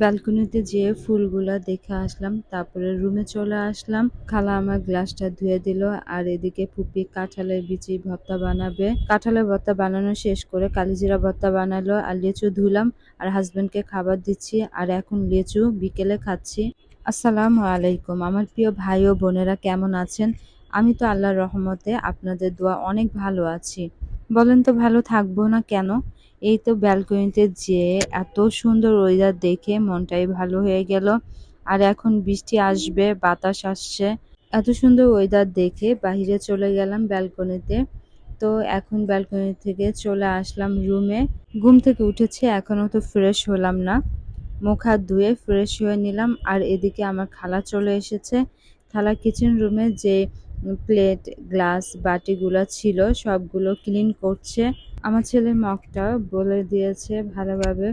ব্যালকনিতে যেয়ে ফুলগুলা দেখে আসলাম, তারপরে রুমে চলে আসলাম। খালা আমার গ্লাসটা ধুয়ে দিল, আর এদিকে ফুপি কাঁঠালের বিচি ভর্তা বানাবে। কাঁঠালের ভর্তা বানানো শেষ করে কালিজিরা ভর্তা বানালো, আর লিচু ধুলাম, আর হাজবেন্ডকে খাবার দিচ্ছি, আর এখন লিচু বিকেলে খাচ্ছি। আসসালামু আলাইকুম। আমার প্রিয় ভাই ও বোনেরা কেমন আছেন? আমি তো আল্লাহর রহমতে আপনাদের দোয়া অনেক ভালো আছি। বলেন তো ভালো থাকব না কেন? এই তো ব্যালকনিতে যেয়ে এত সুন্দর ওয়েদার দেখে মনটাই ভালো হয়ে গেল। আর এখন বৃষ্টি আসবে, বাতাস আসছে। এত সুন্দর ওয়েদার দেখে বাহিরে চলে গেলাম ব্যালকনিতে। তো এখন ব্যালকনি থেকে চলে আসলাম রুমে ঘুম থেকে উঠেছি এখনও তো ফ্রেশ হলাম না। মুখ হাত ধুয়ে ফ্রেশ হয়ে নিলাম। আর এদিকে আমার খালা চলে এসেছে। খালা কিচেন রুমে যে প্লেট গ্লাস বাটিগুলো ছিল, সবগুলো ক্লিন করছে। আমার ছেলে মগটা বলে দিয়েছে ভালোভাবে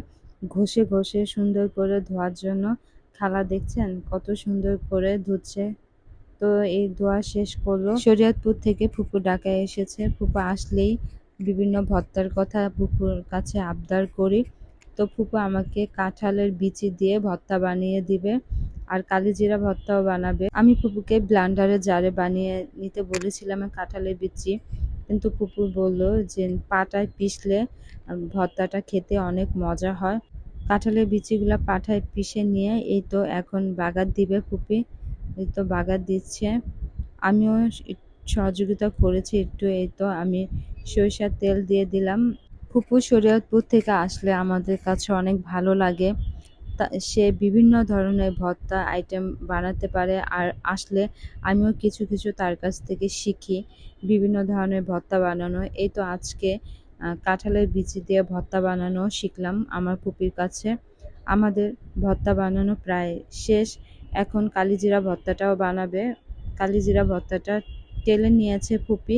ঘষে ঘষে সুন্দর করে ধোয়ার জন্য। খালা দেখছেন কত সুন্দর করে ধুচ্ছে। তো এই ধোয়া শেষ করল। শরিয়তপুর থেকে ফুপু ডাকায় এসেছে। ফুপু আসলেই বিভিন্ন ভত্তার কথা ফুপুর কাছে আবদার করি। তো ফুপু আমাকে কাঁঠালের বিচি দিয়ে ভর্তা বানিয়ে দিবে। আর কালিজিরা ভর্তাও বানাবে। আমি ফুপুকে ব্লান্ডারে জারে বানিয়ে নিতে বলেছিলাম কাঁঠালের বিচি। কিন্তু ফুপু বলল যে, পাটায় পিষলে ভর্তাটা খেতে অনেক মজা হয়। কাঁঠালের বিচিগুলো পাঠায় পিষে নিয়ে এই তো এখন বাগার দিবে ফুপি। এই তো বাগার দিচ্ছে। আমিও সহযোগিতা করেছি একটু, এই তো আমি সরিষার তেল দিয়ে দিলাম। ফুপু শরীয়তপুর থেকে আসলে আমাদের কাছে অনেক ভালো লাগে। সে বিভিন্ন ধরনের ভর্তা আইটেম বানাতে পারে। আর আসলে আমিও কিছু কিছু তার কাছ থেকে শিখি বিভিন্ন ধরনের ভর্তা বানানো। এই তো আজকে কাঁঠালের বিচি দিয়ে ভর্তা বানানো শিখলাম আমার পুপির কাছে। আমাদের ভর্তা বানানো প্রায় শেষ। এখন কালিজিরা ভর্তাটাও বানাবে। কালিজিরা ভর্তাটা টেলে নিয়েছে পুপি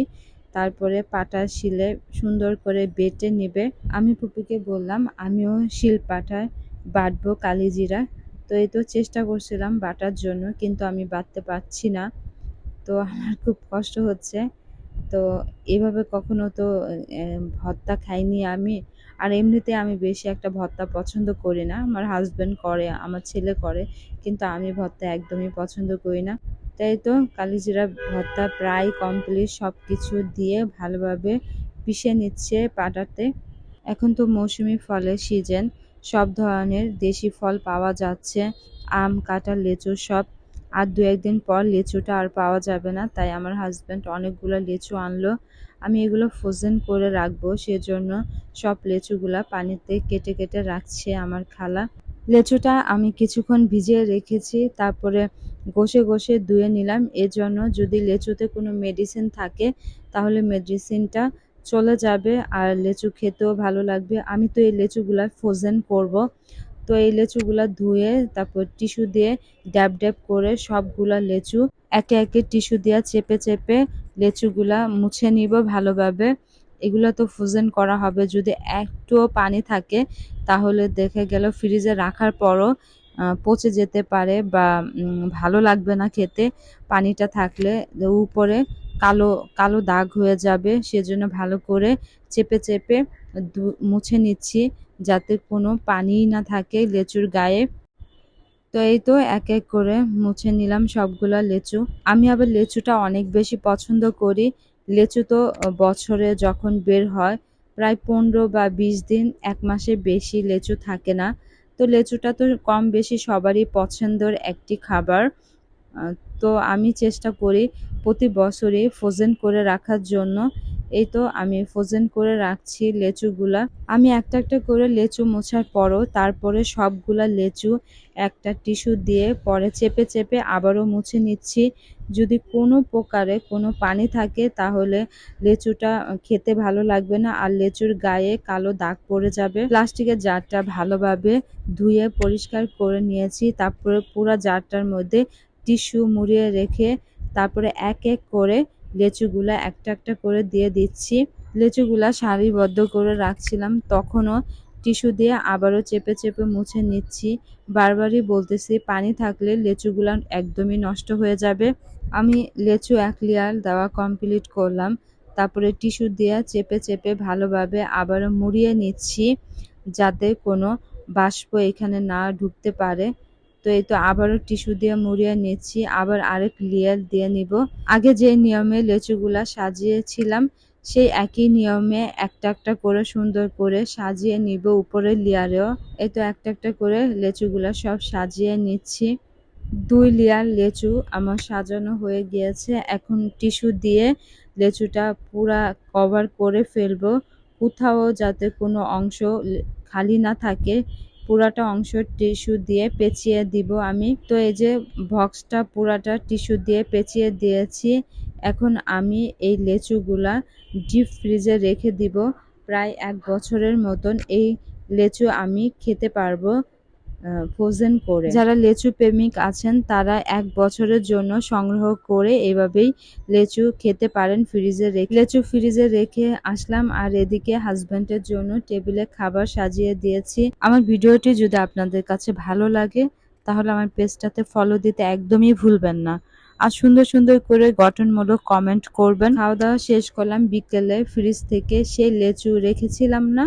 তারপরে পাটা শিলে সুন্দর করে বেটে নেবে। আমি পুপিকে বললাম, আমিও শিল পাটায় বাটবো কালিজিরা। তো এই তো চেষ্টা করছিলাম বাটার জন্য, কিন্তু আমি বাটতে পারছি না। তো আমার খুব কষ্ট হচ্ছে। তো এভাবে কখনো তো ভর্তা খাইনি আমি। আর এমনিতে আমি বেশি একটা ভর্তা পছন্দ করি না। আমার হাজব্যান্ড করে, আমার ছেলে করে, কিন্তু আমি ভর্তা একদমই পছন্দ করি না। তাই তো কালিজিরা ভর্তা প্রায় কমপ্লিট সব কিছু দিয়ে ভালোভাবে পিষে নিচ্ছে পাটাতে এখন তো মৌসুমি ফলের সিজন সব ধরনের দেশি ফল পাওয়া যাচ্ছে। আম, কাঁঠাল, লেচু সব। আর দু একদিন পর লেচুটা আর পাওয়া যাবে না, তাই আমার হাজব্যান্ড অনেকগুলো লেচু আনলো। আমি এগুলো ফ্রোজেন করে রাখব, সেজন্য সব লেচুগুলা পানিতে কেটে কেটে রাখছে আমার খালা। লেচুটা আমি কিছুক্ষণ ভিজিয়ে রেখেছি, তারপরে ঘষে ঘষে ধুয়ে নিলাম। এজন্য যদি লেচুতে কোনো মেডিসিন থাকে, তাহলে মেডিসিনটা চলে যাবে আর লেচু খেতেও ভালো লাগবে। আমি তো এই লেচুগুলা ফ্রোজেন করব। তো এই লেচুগুলা ধুয়ে, তারপর টিস্যু দিয়ে ড্যাব ড্যাব করে সবগুলা লেচু একে একে টিস্যু দিয়ে চেপে চেপে লেচুগুলা মুছে নিব ভালোভাবে। এগুলো তো ফ্রোজেন করা হবে। যদি একটুও পানি থাকে, তাহলে দেখে গেল ফ্রিজে রাখার পরও পচে যেতে পারে বা ভালো লাগবে না খেতে। পানিটা থাকলে উপরে কালো কালো দাগ হয়ে যাবে, সেজন্য ভালো করে চেপে চেপে মুছে নিচ্ছি যাতে কোনো পানি না থাকে লেচুর গায়ে। তো এই তো এক এক করে মুছে নিলাম সবগুলা লেচু। আমি আবার লেচুটা অনেক বেশি পছন্দ করি। লেচু তো বছরে যখন বের হয়, প্রায় পনেরো বা বিশ দিন, এক মাসে বেশি লেচু থাকে না। তো লেচুটা তো কম বেশি সবারই পছন্দের একটি খাবার। তো আমি চেষ্টা করি প্রতি বছরই ফ্রোজেন করে রাখার জন্য। এই তো আমি ফ্রোজেন করে রাখছি লেচুগুলা। আমি একটা একটা করে লেচু মোছার পরও তারপরে সবগুলা লেচু একটা টিস্যু দিয়ে পরে চেপে চেপে আবারও মুছে নিচ্ছি। যদি কোনো প্রকারে কোনো পানি থাকে তাহলে লেচুটা খেতে ভালো লাগবে না আর লেচুর গায়ে কালো দাগ পড়ে যাবে। প্লাস্টিকের জারটা ভালোভাবে ধুয়ে পরিষ্কার করে নিয়েছি। তারপরে পুরো জারটার মধ্যে টিস্যু মুড়িয়ে রেখে তারপরে এক এক করে লেচুগুলা একটা একটা করে দিয়ে দিচ্ছি। লেচুগুলা সারিবদ্ধ করে রাখছিলাম। তখনও টিস্যু দিয়ে আবারও চেপে চেপে মুছে নিচ্ছি। বারবারই বলতেছি, পানি থাকলে লেচুগুলা একদমই নষ্ট হয়ে যাবে। আমি লেচু এক লেয়ার দেওয়া কমপ্লিট করলাম। তারপরে টিস্যু দিয়ে চেপে চেপে ভালোভাবে আবারও মুড়িয়ে নিচ্ছি, যাতে কোনো বাষ্প এখানে না ঢুকতে পারে। তো এই তো আবারও টিস্যু দিয়ে মুড়িয়ে নিচ্ছি, আবার আরেক লেয়ার দিয়ে নিব। আগে যে নিয়মে লেচুগুলা সাজিয়েছিলাম, সেই একই নিয়মে একটা একটা করে সুন্দর করে সাজিয়ে নিব উপরের লেয়ারেও। এই তো একটা একটা করে লেচুগুলা সব সাজিয়ে নিচ্ছি। দুই লেয়ার লেচু আমার সাজানো হয়ে গিয়েছে। এখন টিস্যু দিয়ে লেচুটা পুরা কভার করে ফেলব। কোথাও যাতে কোনো অংশ খালি না থাকে পুরাটা অংশ টিস্যু দিয়ে পেঁচিয়ে দিব আমি। তো এই যে বক্সটা পুরাটা টিস্যু দিয়ে পেঁচিয়ে দিয়েছি, এখন আমি এই লেচুগুলা ডিপ ফ্রিজে রেখে দিব। প্রায় এক বছরের মতন এই লেচু আমি খেতে পারব। ফ্রোজেন করে। যারা লেচু প্রেমিক আছেন, তারা এক বছরের জন্য সংগ্রহ করে এভাবেই লেচু খেতে পারেন ফ্রিজে রেখে। লেচু ফ্রিজে রেখে আসলাম আর এদিকে হাজব্যান্ডের জন্য টেবিলে খাবার সাজিয়ে দিয়েছি। আমার ভিডিওটি যদি আপনাদের কাছে ভালো লাগে, তাহলে আমার পেজটাতে ফলো দিতে একদমই ভুলবেন না। আর সুন্দর সুন্দর করে গঠনমূলক কমেন্ট করবেন। খাওয়া দাওয়া শেষ করলাম, বিকেলে ফ্রিজ থেকে সেই লেচু রেখেছিলাম না,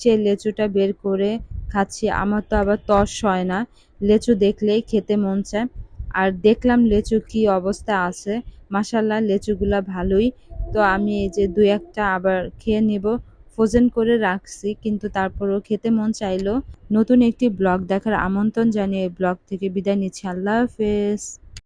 সেই লেচুটা বের করে খাচ্ছি, আমার তো আবার তস হয় না। লেচু দেখলেই খেতে মন চায়। আর দেখলাম লেচু কি অবস্থা আছে। মাসাল্লাহ লেচুগুলা ভালোই। তো আমি এই যে দু একটা আবার খেয়ে নিব। ফ্রোজেন করে রাখছি, কিন্তু তারপরও খেতে মন চাইলো। নতুন একটি ব্লগ দেখার আমন্ত্রণ জানিয়ে ব্লগ থেকে বিদায় নিচ্ছি। আল্লাহ হাফেজ।